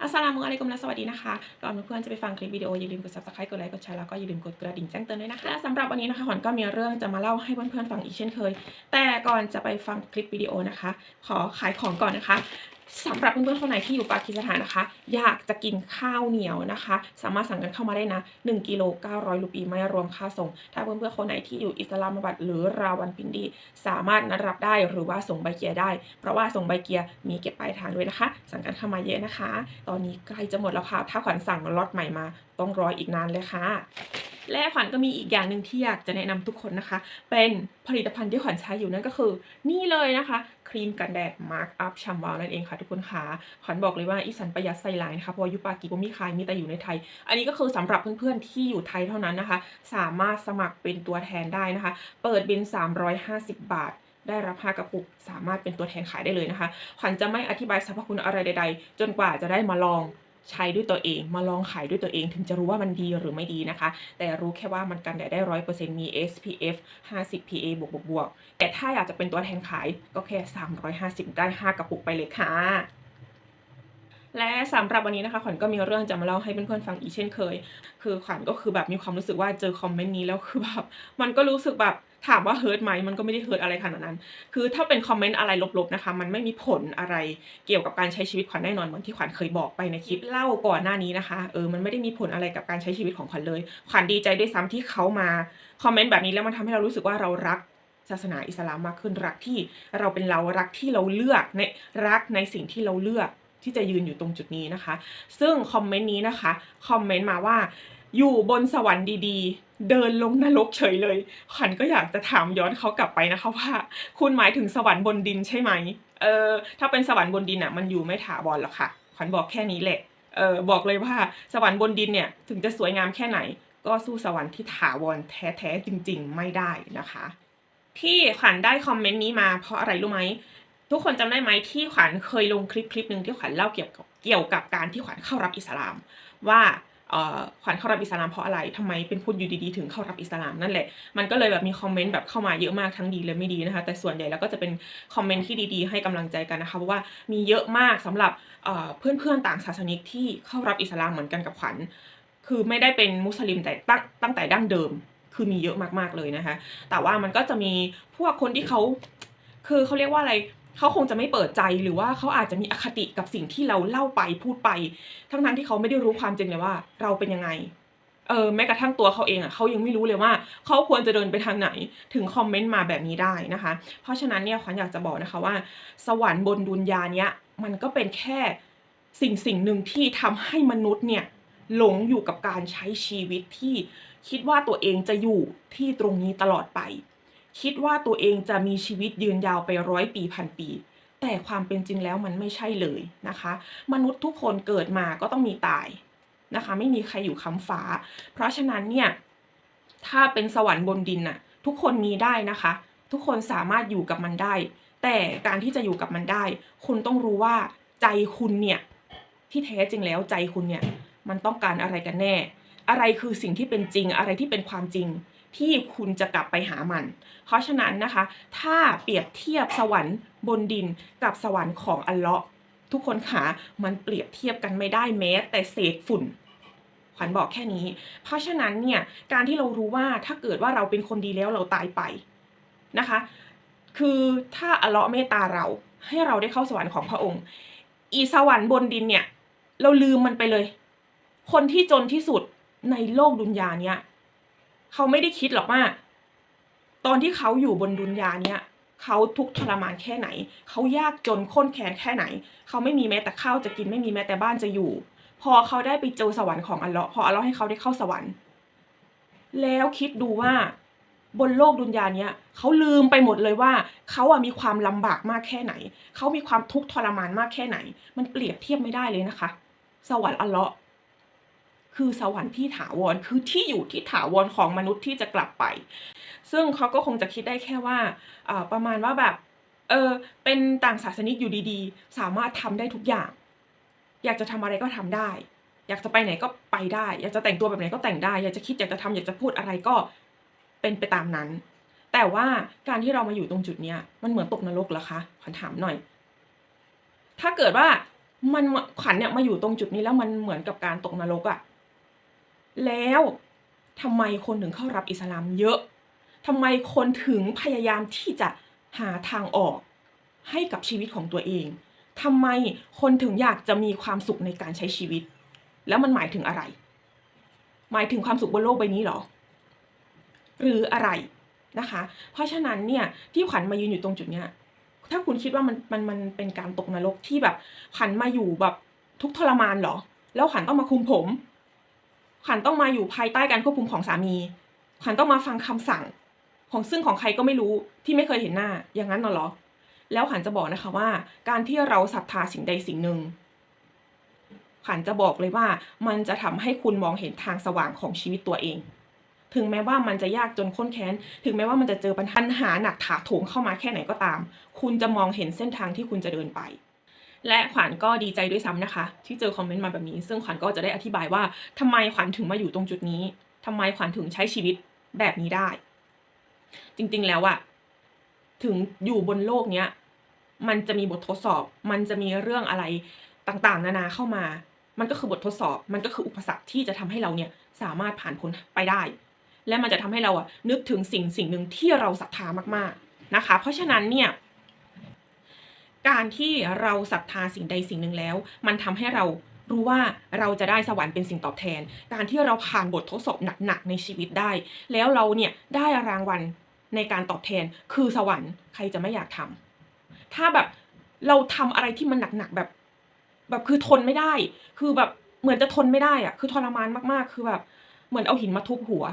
อัสสลามุอะลัยกุมและสวัสดีนะคะก่อนเพื่อนๆจะไปฟังคลิปวิดีโออย่าลืมกด subscribe กดไลค์กดแชร์แล้วก็อย่าลืมกดกระดิ่งแจ้งเตือนด้วยนะคะและสำหรับวันนี้นะคะขวัญก็มีเรื่องจะมาเล่าให้เพื่อนๆฟังอีกเช่นเคย แต่ก่อนจะไปฟังคลิปวิดีโอนะคะ ขอขายของก่อนนะคะ สำหรับเพื่อนๆคนไหนที่อยู่ปากีสถานนะคะ อยากจะกินข้าวเหนียวนะคะ สามารถสั่งกันเข้ามาได้นะ1กิโล900รูปีไม่รวมค่าส่ง ถ้าเพื่อนๆคนไหนที่อยู่อิสลามบัดหรือราวันพินดี สามารถนัดรับได้หรือว่าส่งใบเกียร์ได้ เพราะว่าส่งใบเกียร์มีเก็บปลายทางด้วยนะคะ สั่งกันเข้ามาเยอะนะคะ ตอนนี้ใกล้จะหมดแล้วค่ะถ้าขวัญสั่งล็อตใหม่มาต้องรออีกนานเลยค่ะ และขวัญก็มีอีกอย่างหนึ่งที่อยากจะแนะนำทุกคนนะคะ เป็นผลิตภัณฑ์ที่ขวัญใช้อยู่นั่นก็คือ นี่เลยนะคะครีมกันแดดมาร์กอัพชัมวาวนั่นเองค่ะทุกคนค่ะขวัญบอกเลยว่าอีสันประหยัดใส่หลายนะคะเพราะว่ายุปากีบ่มีขายมีแต่อยู่ในไทย อันนี้ก็คือสำหรับเพื่อนๆที่อยู่ไทยเท่านั้นนะคะ สามารถสมัครเป็นตัวแทนได้นะคะ เปิดบิน 350 บาทได้รับ5กระปุกสามารถเป็นตัวแทนขายได้เลยนะคะ ขวัญจะไม่อธิบายสรรพคุณอะไรใด ๆ จนกว่าจะได้มาลอง ใช้ด้วยตัวเอง มาลองขายด้วยตัวเอง ถึงจะรู้ว่ามันดีหรือไม่ดีนะคะ แต่รู้แค่ว่ามันกันแดดได้ร้อยเปอร์เซ็นต์มี SPF 50 PA บวกบวกบวกแต่ถ้าอยากจะเป็นตัวแทนขายก็แค่ 350 ได้ 5 กระปุกไปเลยค่ะและสำหรับวันนี้นะคะขวัญก็มีเรื่องจะมาเล่าให้เพื่อนๆฟังอีกเช่นเคย คือขวัญก็คือแบบมีความรู้สึกว่าเจอคอมเมนต์นี้แล้วคือแบบมันก็รู้สึกแบบ ถามว่าเฮิร์ตไหมมันก็ไม่ได้เฮิร์ตอะไรขนาดนั้น คือถ้าเป็นคอมเมนต์อะไรลบๆนะคะ มันไม่มีผลอะไรเกี่ยวกับการใช้ชีวิตขวัญแน่นอนเหมือนที่ขวัญเคยบอกไปในคลิปเล่าก่อนหน้านี้นะคะ เออ มันไม่ได้มีผลอะไรกับการใช้ชีวิตของขวัญเลย ขวัญดีใจด้วยซ้ำที่เขามาคอมเมนต์แบบนี้แล้วมันทำให้เรารู้สึกว่าเรารักศาสนาอิสลามมากขึ้นรักที่เราเป็นเรารักที่เราเลือกในรักในสิ่งที่เราเลือกที่จะยืนอยู่ตรงจุดนี้นะคะ ซึ่งคอมเมนต์นี้นะคะ คอมเมนต์มาว่าอยู่บนสวรรค์ดีๆ เดินลงนรกเฉยเลยขวัญก็อยากจะถามย้อนเขากลับไปนะคะว่า คุณหมายถึงสวรรค์บนดินใช่ไหมเออถ้าเป็นสวรรค์บนดินอะมันอยู่ไม่ถาวรหรอกค่ะขวัญบอกแค่นี้แหละเออบอกเลยว่าสวรรค์บนดินเนี่ยถึงจะสวยงามแค่ไหน ก็สู้สวรรค์ที่ถาวรแท้ๆจริง ๆ ไม่ได้นะคะ ที่ขวัญได้คอมเมนต์นี้มาเพราะอะไรรู้ไหมทุกคนจำได้ไหมที่ขวัญเคยลงคลิปคลิปหนึ่งที่ขวัญเล่าเกี่ยวกับเกี่ยวกับการที่ขวัญเข้ารับอิสลามว่า ขวัญเข้ารับอิสลามเพราะอะไรทำไมเป็นพูดอยู่ดีๆถึงเข้ารับอิสลามนั่นแหละ มันก็เลยแบบมีคอมเมนต์แบบเข้ามาเยอะมากทั้งดีและไม่ดีนะคะ แต่ส่วนใหญ่แล้วก็จะเป็นคอมเมนต์ที่ดีๆ ให้กำลังใจกันนะคะเพราะว่ามีเยอะมากสำหรับเอ่อเพื่อนๆต่างศาสนิกที่เข้ารับอิสลามเหมือนกันกับขวัญ คือไม่ได้เป็นมุสลิมแต่ตั้งตั้งแต่ดั้งเดิม คือมีเยอะมากๆเลยนะคะ แต่ว่ามันก็จะมีพวกคนที่เขาคือเขาเรียกว่าอะไร เขาคงจะไม่เปิดใจหรือว่าเขาอาจจะมีอคติกับสิ่งที่เราเล่าไปพูดไป ทั้งทั้งที่เขาไม่ได้รู้ความจริงเลยว่า เราเป็นยังไงเออแม้กระทั่งตัวเขาเองอะเขายังไม่รู้เลยว่า เขาควรจะเดินไปทางไหนถึงคอมเมนต์มาแบบนี้ได้นะคะ เพราะฉะนั้นเนี่ยขวัญอยากจะบอกนะคะว่า สวรรค์บนดุนยาเนี้ยมันก็เป็นแค่สิ่งสิ่งหนึ่งที่ทำให้มนุษย์เนี่ยหลงอยู่กับการใช้ชีวิตที่คิดว่าตัวเองจะอยู่ที่ตรงนี้ตลอดไป คิดว่าตัวเองจะมีชีวิตยืนยาวไปร้อยปีพันปี แต่ความเป็นจริงแล้วมันไม่ใช่เลยนะคะ มนุษย์ทุกคนเกิดมาก็ต้องมีตายนะคะ ไม่มีใครอยู่ค้ำฟ้า เพราะฉะนั้นเนี่ยถ้าเป็นสวรรค์บนดินน่ะทุกคนมีได้นะคะ ทุกคนสามารถอยู่กับมันได้ แต่การที่จะอยู่กับมันได้ คุณต้องรู้ว่าใจคุณเนี่ยที่แท้จริงแล้วใจคุณเนี่ยมันต้องการอะไรกันแน่ อะไรคือสิ่งที่เป็นจริงอะไรที่เป็นความจริง ที่คุณจะกลับไปหามัน เพราะฉะนั้นนะคะ ถ้าเปรียบเทียบสวรรค์บนดินกับสวรรค์ของอัลเลาะห์ทุกคนคะมันเปรียบเทียบกันไม่ได้แม้ แต่เศษฝุ่นขวัญบอกแค่นี้ เพราะฉะนั้นเนี่ยการที่เรารู้ว่าถ้าเกิดว่าเราเป็นคนดีแล้วเราตายไปนะคะ คือถ้าอัลเลาะห์เมตตาเราให้เราได้เข้าสวรรค์ของพระองค์ อีสวรรค์บนดินเนี่ย เราลืมมันไปเลย คนที่จนที่สุดในโลกดุนยาเนี่ย เขาไม่ได้คิดหรอกว่า ตอนที่เขาอยู่บนดุนยาเนี่ยเขาทุกทรมานแค่ไหน เขายากจนข้นแค้นแค่ไหน เขาไม่มีแม้แต่ข้าวจะกินไม่มีแม้แต่บ้านจะอยู่ พอเขาได้ไปเจอสวรรค์ของอัลเลาะห์พออัลเลาะห์ให้เขาได้เข้าสวรรค์ แล้วคิดดูว่าบนโลกดุนยาเนี้ยเขาลืมไปหมดเลยว่าเขาอะมีความลำบากมากแค่ไหน เขามีความทุกข์ทรมานมากแค่ไหน มันเปรียบเทียบไม่ได้เลยนะคะ สวรรค์อัลเลาะห์ คือสวรรค์ที่ถาวรคือที่อยู่ที่ถาวรของมนุษย์ที่จะกลับไป ซึ่งเขาก็คงจะคิดได้แค่ว่าประมาณว่าแบบเออเป็นต่างศาสนิกอยู่ดีๆ สามารถทำได้ทุกอย่าง อยากจะทำอะไรก็ทำได้ อยากจะไปไหนก็ไปได้ อยากจะแต่งตัวแบบไหนก็แต่งได้ อยากจะคิดอยากจะทำอยากจะพูดอะไรก็เป็นไปตามนั้น แต่ว่าการที่เรามาอยู่ตรงจุดเนี้ยมันเหมือนตกนรกเหรอคะขอถามหน่อย ถ้าเกิดว่ามันขวัญเนี่ยมาอยู่ตรงจุดนี้แล้วมันเหมือนกับการตกนรกอะ แล้วทำไมคนถึงเข้ารับอิสลามเยอะทำไมคนถึงพยายามที่จะหาทางออกให้กับชีวิตของตัวเองทำไมคนถึงอยากจะมีความสุขในการใช้ชีวิต แล้วมันหมายถึงอะไร หมายถึงความสุขบนโลกใบนี้หรอ หรืออะไรนะคะ เพราะฉะนั้นเนี่ยที่ขวัญมายืนอยู่ตรงจุดเนี้ยถ้าคุณคิดว่ามันมันมันเป็นการตกนรกที่แบบขวัญมาอยู่แบบทุกทรมานหรอ แล้วขวัญต้องมาคุมผม ขวัญต้องมาอยู่ภายใต้การควบคุมของสามี ขวัญต้องมาฟังคำสั่ง ของซึ่งของใครก็ไม่รู้ที่ไม่เคยเห็นหน้า อย่างนั้นเหรอ แล้วขวัญจะบอกนะคะว่า การที่เราศรัทธาสิ่งใดสิ่งหนึ่ง ขวัญจะบอกเลยว่ามันจะทำให้คุณมองเห็นทางสว่างของชีวิตตัวเอง ถึงแม้ว่ามันจะยากจนข้นแค้น ถึงแม้ว่ามันจะเจอปัญหาหนักถาโถมเข้ามาแค่ไหนก็ตาม คุณจะมองเห็นเส้นทางที่คุณจะเดินไป และขวัญก็ดีใจด้วยซ้ำนะคะ ที่เจอคอมเมนต์มาแบบนี้ ซึ่งขวัญก็จะได้อธิบายว่าทำไมขวัญถึงมาอยู่ตรงจุดนี้ทำไมขวัญถึงใช้ชีวิตแบบนี้ได้ จริงๆแล้วอะถึงอยู่บนโลกเนี้ยมันจะมีบททดสอบ มันจะมีเรื่องอะไรต่างๆ นานาเข้ามา มันก็คือบททดสอบ มันก็คืออุปสรรคที่จะทำให้เราเนี่ยสามารถผ่านพ้นไปได้ และมันจะทำให้เราอะนึกถึงสิ่งสิ่งหนึ่งที่เราศรัทธามากๆนะคะ เพราะฉะนั้นเนี่ย การที่เราศรัทธาสิ่งใดสิ่งหนึ่งแล้ว มันทำให้เรารู้ว่าเราจะได้สวรรค์เป็นสิ่งตอบแทน การที่เราผ่านบททดสอบหนักๆในชีวิตได้ แล้วเราเนี่ยได้รางวัลในการตอบแทนคือสวรรค์ใครจะไม่อยากทำถ้าแบบเราทำอะไรที่มันหนักๆแบบ แบบคือทนไม่ได้ คือแบบเหมือนจะทนไม่ได้อะคือทรมานมากๆ คือแบบเหมือนเอาหินมาทุบหัว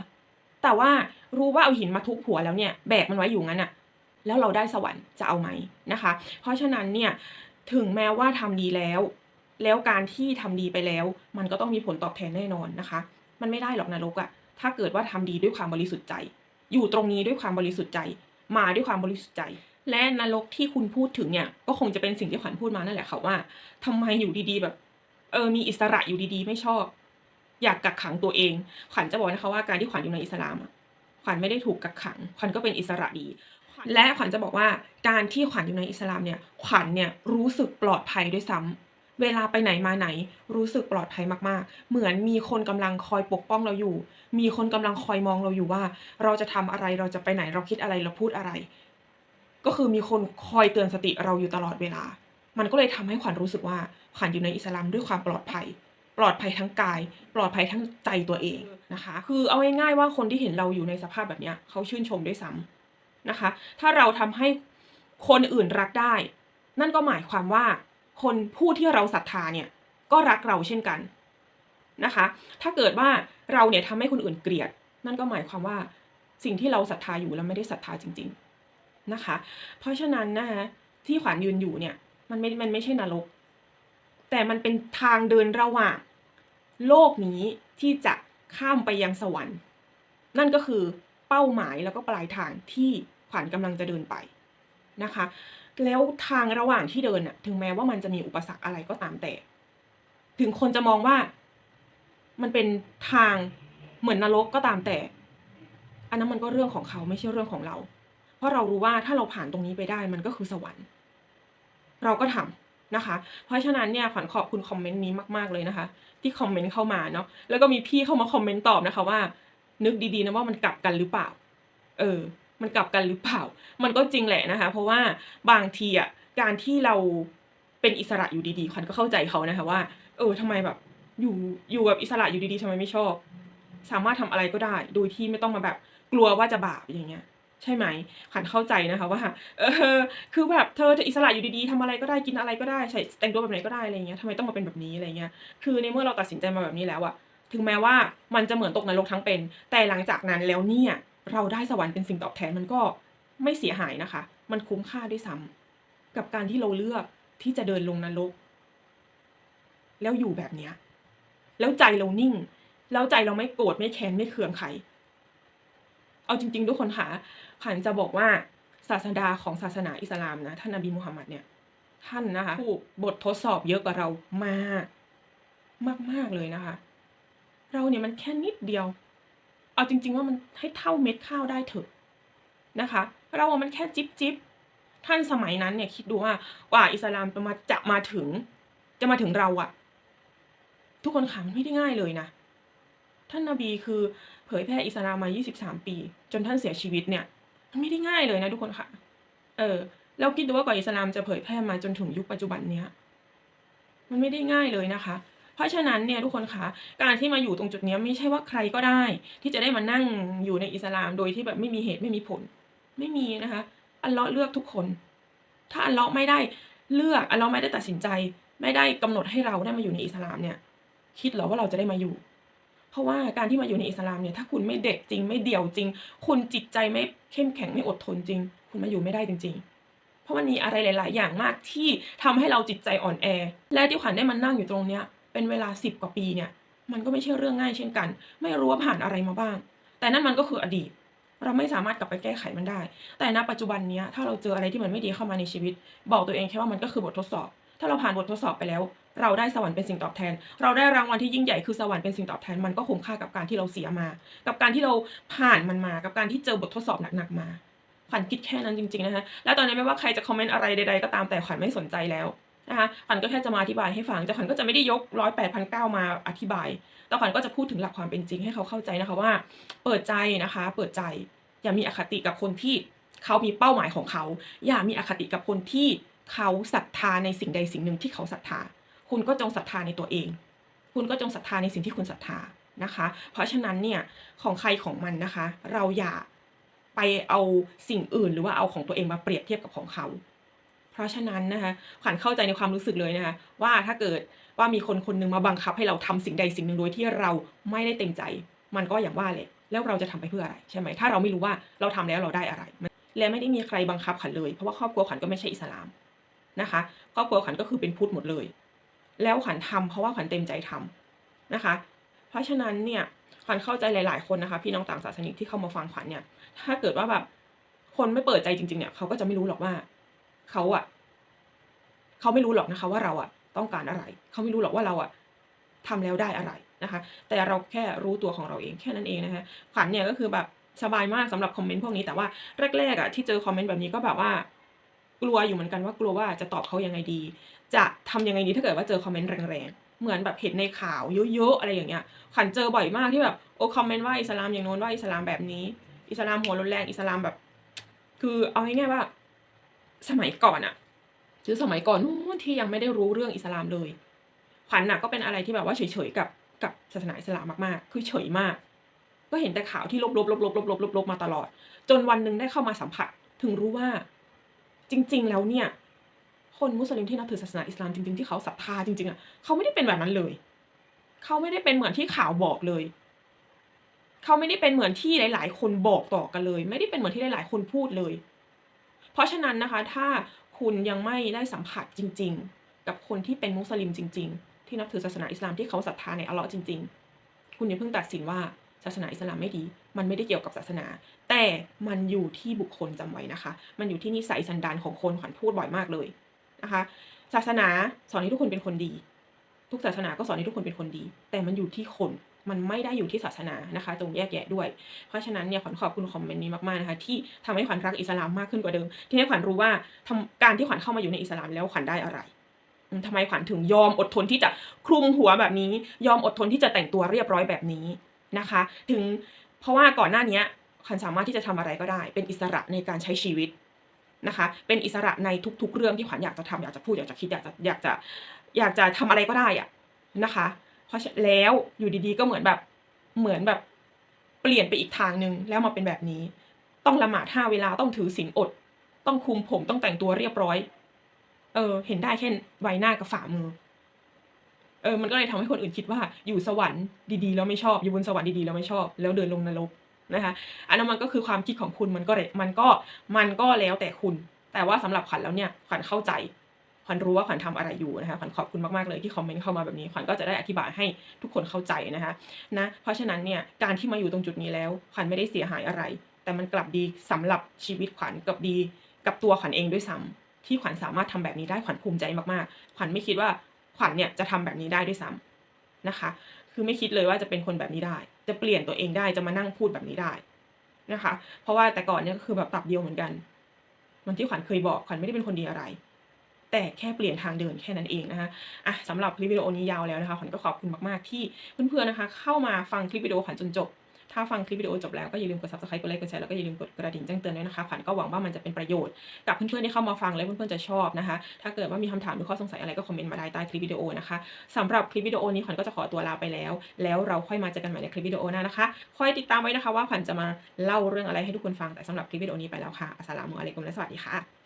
แต่ว่ารู้ว่าเอาหินมาทุบหัวแล้วเนี่ย แบกมันไว้อยู่งั้นอะ แล้วเราได้สวรรค์จะเอาไหมนะคะ เพราะฉะนั้นเนี่ยถึงแม้ว่าทำดีแล้ว แล้วการที่ทำดีไปแล้ว มันก็ต้องมีผลตอบแทนแน่นอนนะคะ มันไม่ได้หรอกนรกอะถ้าเกิดว่าทำดีด้วยความบริสุทธิ์ใจ อยู่ตรงนี้ด้วยความบริสุทธิ์ใจ มาด้วยความบริสุทธิ์ใจ และนรกที่คุณพูดถึงเนี่ยก็คงจะเป็นสิ่งที่ขวัญพูดมานั่นแหละค่ะว่าทำไมอยู่ดีๆแบบเออมีอิสระอยู่ดีๆ ไม่ชอบ อยากกักขังตัวเอง ขวัญจะบอกนะคะว่าการที่ขวัญอยู่ในอิสลามอะขวัญไม่ได้ถูกกักขัง ขวัญก็เป็นอิสระดี และขวัญจะบอกว่าการที่ขวัญอยู่ในอิสลามเนี่ยขวัญเนี่ยรู้สึกปลอดภัยด้วยซ้ำเวลาไปไหนมาไหน รู้สึกปลอดภัยมากๆ เหมือนมีคนกำลังคอยปกป้องเราอยู่ มีคนกำลังคอยมองเราอยู่ว่า เราจะทำอะไรเราจะไปไหนเราคิดอะไรเราพูดอะไร ก็คือมีคนคอยเตือนสติเราอยู่ตลอดเวลา มันก็เลยทำให้ขวัญรู้สึกว่าขวัญอยู่ในอิสลามด้วยความปลอดภัยปลอดภัยทั้งกาย ปลอดภัยทั้งใจตัวเองนะคะ คือเอาง่ายๆว่าคนที่เห็นเราอยู่ในสภาพแบบเนี้ยเขาชื่นชมด้วยซ้ำ นะคะ ถ้าเราทำให้คนอื่นรักได้ นั่นก็หมายความว่า คนผู้ที่เราศรัทธาเนี่ยก็รักเราเช่นกันนะคะ ถ้าเกิดว่าเราเนี่ยทำให้คนอื่นเกลียด นั่นก็หมายความว่าสิ่งที่เราศรัทธาอยู่แล้วไม่ได้ศรัทธาจริง ๆนะคะ เพราะฉะนั้นนะคะที่ขวัญยืนอยู่เนี่ยมันไม่ มันไม่ใช่นรก แต่มันเป็นทางเดินระหว่างโลกนี้ที่จะข้ามไปยังสวรรค์ นั่นก็คือเป้าหมายแล้วก็ปลายทางที่ ขวัญกำลังจะเดินไปนะคะ แล้วทางระหว่างที่เดินน่ะถึงแม้ว่ามันจะมีอุปสรรคอะไรก็ตามแต่ ถึงคนจะมองว่า มันเป็นทางเหมือนนรกก็ตามแต่ อันนั้นมันก็เรื่องของเขาไม่ใช่เรื่องของเรา เพราะเรารู้ว่าถ้าเราผ่านตรงนี้ไปได้มันก็คือสวรรค์ เราก็ทำนะคะ เพราะฉะนั้นเนี่ยขวัญขอบคุณคอมเมนต์นี้มาก ๆเลยนะคะ ที่คอมเมนต์เข้ามาเนาะแล้วก็มีพี่เข้ามาคอมเมนต์ตอบนะคะว่า นึกดีๆนะว่ามันกลับกันหรือเปล่า เออ มันกลับกันหรือเปล่า มันก็จริงแหละนะคะ เพราะว่าบางทีอะการที่เราเป็นอิสระอยู่ดีๆขวัญก็เข้าใจเขานะคะว่า เออทำไมแบบอยู่อยู่แบบอิสระอยู่ดีๆทำไมไม่ชอบ สามารถทำอะไรก็ได้ โดยที่ไม่ต้องมาแบบกลัวว่าจะบาปอย่างเงี้ย ใช่ไหมขวัญเข้าใจนะคะว่าเออคือแบบเธอจะอิสระอยู่ดีๆทำอะไรก็ได้กินอะไรก็ได้ใส่แต่งตัวแบบไหนก็ได้อะไรเงี้ยทำไมต้องมาเป็นแบบนี้อะไรเงี้ยคือในเมื่อเราตัดสินใจมาแบบนี้แล้วอะถึงแม้ว่ามันจะเหมือนตกนรกทั้งเป็น แต่หลังจากนั้นแล้วเนี่ย เราได้สวรรค์เป็นสิ่งตอบแทนมันก็ไม่เสียหายนะคะ มันคุ้มค่าด้วยซ้ำกับการที่เราเลือกที่จะเดินลงนรก แล้วอยู่แบบเนี้ย แล้วใจเรานิ่ง แล้วใจเราไม่โกรธไม่แค้นไม่เคืองใคร เอาจริง ๆ ทุกคนค่ะขันจะบอกว่าศาสดาของศาสนาอิสลามนะท่านนบีมุฮัมมัดเนี่ย ท่านนะคะถูกบททดสอบเยอะกว่าเรามาก มากมากๆเลยนะคะ เราเนี่ยมันแค่นิดเดียว เอาจริง ๆ ว่ามันให้เท่าเม็ดข้าวได้เถอะนะคะ เราว่ามันแค่จิบจิบท่านสมัยนั้นเนี่ยคิดดูว่ากว่าอิสลามจะมาจะมาถึง จะมาถึงเราอะทุกคนขามันไม่ได้ง่ายเลยนะ ท่านนาบีคือเผยแพร่อิสลามมา 23 ปี จนท่านเสียชีวิตเนี่ยมันไม่ได้ง่ายเลยนะทุกคนค่ะ เออแล้วคิดดูว่ากว่าอิสลามจะเผยแพร่มาจนถึงยุคปัจจุบันเนี้ย มันไม่ได้ง่ายเลยนะคะ เพราะฉะนั้นเนี่ยทุกคนคะการที่มาอยู่ตรงจุดนี้ไม่ใช่ว่าใครก็ได้ ที่จะได้มานั่งอยู่ในอิสลามโดยที่แบบไม่มีเหตุไม่มีผล ไม่มีนะคะ อัลเลาะห์เลือกทุกคน ถ้าอัลเลาะห์ไม่ได้เลือกอัลเลาะห์ไม่ได้ตัดสินใจ ไม่ได้กำหนดให้เราได้มาอยู่ในอิสลามเนี่ย คิดหรอว่าเราจะได้มาอยู่ เพราะว่าการที่มาอยู่ในอิสลามเนี่ยถ้าคุณไม่เด็กจริง ไม่เดี่ยวจริง คุณจิตใจไม่เข้มแข็งไม่อดทนจริง คุณมาอยู่ไม่ได้จริง ๆเพราะมันมีอะไรหลาย ๆ อย่างมากที่ทำให้เราจิตใจอ่อนแอ และที่ขวัญได้มานั่งอยู่ตรงเนี้ย เป็นเวลาสิบกว่าปีเนี่ย มันก็ไม่ใช่เรื่องง่ายเช่นกัน ไม่รู้ว่าผ่านอะไรมาบ้าง แต่นั่นมันก็คืออดีต เราไม่สามารถกลับไปแก้ไขมันได้ แต่ณปัจจุบันนี้ถ้าเราเจออะไรที่มันไม่ดีเข้ามาในชีวิต บอกตัวเองแค่ว่ามันก็คือบททดสอบ ถ้าเราผ่านบททดสอบไปแล้ว เราได้สวรรค์เป็นสิ่งตอบแทน เราได้รางวัลที่ยิ่งใหญ่คือสวรรค์เป็นสิ่งตอบแทน มันก็คุ้มค่ากับการที่เราเสียมา กับการที่เราผ่านมันมา กับการที่เจอบททดสอบหนักๆมา ขวัญคิดแค่นั้นจริงๆนะคะ แล้วตอนนี้ไม่ว่าใครจะคอมเมนต์อะไรใดๆก็ตามแต่ขวัญไม่สนใจแล้ว นะคะขวัญก็แค่จะมาอธิบายให้ฟัง แต่ขวัญก็จะไม่ได้ยกร้อยแปดพันเก้ามาอธิบาย แต่ขวัญก็จะพูดถึงหลักความเป็นจริงให้เขาเข้าใจนะคะว่า เปิดใจนะคะ เปิดใจอย่ามีอคติกับคนที่เขามีเป้าหมายของเขา อย่ามีอคติกับคนที่เขาศรัทธาในสิ่งใดสิ่งหนึ่งที่เขาศรัทธา คุณก็จงศรัทธาในตัวเอง คุณก็จงศรัทธาในสิ่งที่คุณศรัทธานะคะ เพราะฉะนั้นเนี่ยของใครของมันนะคะ เราอย่าไปเอาสิ่งอื่นหรือว่าเอาของตัวเองมาเปรียบเทียบกับของเขา เพราะฉะนั้นนะคะขวัญเข้าใจในความรู้สึกเลยนะคะว่าถ้าเกิดว่ามีคนคนหนึ่งมาบังคับให้เราทำสิ่งใดสิ่งหนึ่งโดยที่เราไม่ได้เต็มใจ มันก็อย่างว่าแหละแล้วเราจะทำไปเพื่ออะไรใช่ไหมถ้าเราไม่รู้ว่าเราทำแล้วเราได้อะไร และไม่ได้มีใครบังคับขวัญเลย เพราะว่าครอบครัวขวัญก็ไม่ใช่อิสลามนะคะ ครอบครัวขวัญก็คือเป็นพุทธหมดเลย แล้วขวัญทำเพราะว่าขวัญเต็มใจทำนะคะ เพราะฉะนั้นเนี่ยขวัญเข้าใจหลาย ๆ คนนะคะ พี่น้องต่างศาสนิกที่เข้ามาฟังขวัญเนี่ย ถ้าเกิดว่าแบบคนไม่เปิดใจจริง ๆ เนี่ยเขาก็จะไม่รู้หรอกว่า เขาอะเขาไม่รู้หรอกนะคะ ว่าเราอะต้องการอะไร เขาไม่รู้หรอกว่าเราอะทำแล้วได้อะไรนะคะ แต่เราแค่รู้ตัวของเราเองแค่นั้นเองนะคะขวัญเนี่ยก็คือแบบสบายมากสำหรับคอมเมนต์พวกนี้แต่ว่าแรกๆอะที่เจอคอมเมนต์แบบนี้ก็แบบว่า กลัวอยู่เหมือนกันว่ากลัวว่าจะตอบเขายังไงดี จะทำยังไงดีถ้าเกิดว่าเจอคอมเมนต์แรงๆเหมือนแบบเห็นในข่าวเยอะๆอะไรอย่างเงี้ยขวัญเจอบ่อยมากที่แบบโอ้คอมเมนต์ว่าอิสลามอย่างโน้นว่าอิสลามแบบนี้ อิสลามหัวรุนแรงอิสลามแบบ คือเอาง่ายๆว่า สมัยก่อนอะคือสมัยก่อนนู้นที่ยังไม่ได้รู้เรื่องอิสลามเลย ขวัญน่ะก็เป็นอะไรที่แบบว่าเฉยๆกับกับศาสนาอิสลามมากๆ คือเฉยมาก ก็เห็นแต่ข่าวที่ลบๆลบๆลบๆลบๆมาตลอด จนวันหนึ่งได้เข้ามาสัมผัส ถึงรู้ว่า จริง ๆ แล้วเนี่ย คนมุสลิมที่นับถือศาสนาอิสลามจริง ๆที่เขาศรัทธาจริงๆอะเขาไม่ได้เป็นแบบนั้นเลย เขาไม่ได้เป็นเหมือนที่ข่าวบอกเลย เขาไม่ได้เป็นเหมือนที่หลาย ๆ คนบอกต่อกันเลย ไม่ได้เป็นเหมือนที่หลาย ๆ คนพูดเลย เพราะฉะนั้นนะคะถ้าคุณยังไม่ได้สัมผัสจริง ๆ กับคนที่เป็นมุสลิมจริง ๆ ที่นับถือศาสนาอิสลามที่เขาศรัทธาในอัลเลาะห์จริง ๆ คุณอย่าเพิ่งตัดสินว่าศาสนาอิสลามไม่ดี มันไม่ได้เกี่ยวกับศาสนา แต่มันอยู่ที่บุคคลจำไว้นะคะ มันอยู่ที่นิสัยสันดานของคนขวัญพูดบ่อยมากเลยนะคะ ศาสนาสอนให้ทุกคนเป็นคนดี ทุกศาสนาก็สอนให้ทุกคนเป็นคนดี แต่มันอยู่ที่คน มันไม่ได้อยู่ที่ศาสนานะคะ ตรงแยกแยะด้วย เพราะฉะนั้นเนี่ยขวัญขอบคุณคอมเมนต์นี้มากๆนะคะ ที่ทำให้ขวัญรักอิสลามมากขึ้นกว่าเดิม ที่ให้ขวัญรู้ว่าทำการที่ขวัญเข้ามาอยู่ในอิสลามแล้วขวัญได้อะไรอืมทำไมขวัญถึงยอมอดทนที่จะคลุมหัวแบบนี้ ยอมอดทนที่จะแต่งตัวเรียบร้อยแบบนี้นะคะ ถึงเพราะว่าก่อนหน้านี้ขวัญสามารถที่จะทำอะไรก็ได้ เป็นอิสระในการใช้ชีวิตนะคะ เป็นอิสระในทุก ๆ เรื่องที่ขวัญอยากจะทำอยากจะพูดอยากจะคิดอยากจะอยากจะอยากจะทำอะไรก็ได้อะนะคะ ราะแล้วอยู่ดีๆก็เหมือนแบบเหมือนแบบเปลี่ยนไปอีกทางหนึ่งแล้วมาเป็นแบบนี้ ต้องละหมาดห้าเวลาต้องถือศีลอด ต้องคุมผมต้องแต่งตัวเรียบร้อย เออ เห็นได้แค่ใบหน้ากับฝ่ามือ เออ มันก็เลยทำให้คนอื่นคิดว่า อยู่สวรรค์ดีๆแล้วไม่ชอบ อยู่บนสวรรค์ดีๆแล้วไม่ชอบ แล้วเดินลงนรกนะคะ อันนั้นมันก็คือความคิดของคุณมันก็เลยมันก็มันก็แล้วแต่คุณ แต่ว่าสำหรับขวัญแล้วเนี่ยขวัญเข้าใจ ขวัญรู้ว่าขวัญทำอะไรอยู่นะคะขวัญขอบคุณมากๆเลยที่คอมเมนต์เข้ามาแบบนี้ขวัญก็จะได้อธิบายให้ทุกคนเข้าใจนะคะนะเพราะฉะนั้นเนี่ยการที่มาอยู่ตรงจุดนี้แล้วขวัญไม่ได้เสียหายอะไร แต่มันกลับดีสำหรับชีวิตขวัญกับดี กับตัวขวัญเองด้วยซ้ำที่ขวัญสามารถทำแบบนี้ได้ขวัญภูมิใจมากๆ ขวัญไม่คิดว่าขวัญเนี่ยจะทำแบบนี้ได้ด้วยซ้ำนะคะ คือไม่คิดเลยว่าจะเป็นคนแบบนี้ได้ จะเปลี่ยนตัวเองได้จะมานั่งพูดแบบนี้ได้นะคะ เพราะว่าแต่ก่อนเนี่ยก็คือแบบตับเดียวเหมือนกันเหมันที่ขวัญเคยบอกขวัญไม่ได้เป็นคนดีอะไร แต่แค่เปลี่ยนทางเดินแค่นั้นเองนะคะอะสำหรับคลิปวิดีโอนี้ยาวแล้วนะคะขวัญก็ขอบคุณมากๆที่เพื่อนๆนะคะ เข้ามาฟังคลิปวิดีโอขวัญจนจบถ้าฟังคลิปวิดีโอจบแล้วก็อย่าลืมกด subscribe กดไลค์กดแชร์แล้วก็อย่าลืมกดกระดิ่งแจ้งเตือนด้วยนะคะขวัญก็หวังว่ามันจะเป็นประโยชน์กับเพื่อนๆที่เข้ามาฟังและเพื่อนๆจะชอบนะคะ ถ้าเกิดว่ามีคำถามหรือข้อสงสัยอะไรก็คอมเมนต์มาได้ใต้คลิปวิดีโอนะคะสำหรับคลิปวิดีโอนี้ขวัญก็จะขอตัวลาไปแล้ว แล้วเราค่อยมาเจอกันใหม่ในคลิปวิดีโอหน้านะคะคอยติดตามไว้นะคะว่าขวัญจะมาเล่าเรื่องอะไรให้ทุกคนฟังแต่สำหรับคลิปวิดีโอนี้ไปแล้วค่ะอัสสลามุอะลัยกุมและสวัสดีค่ะ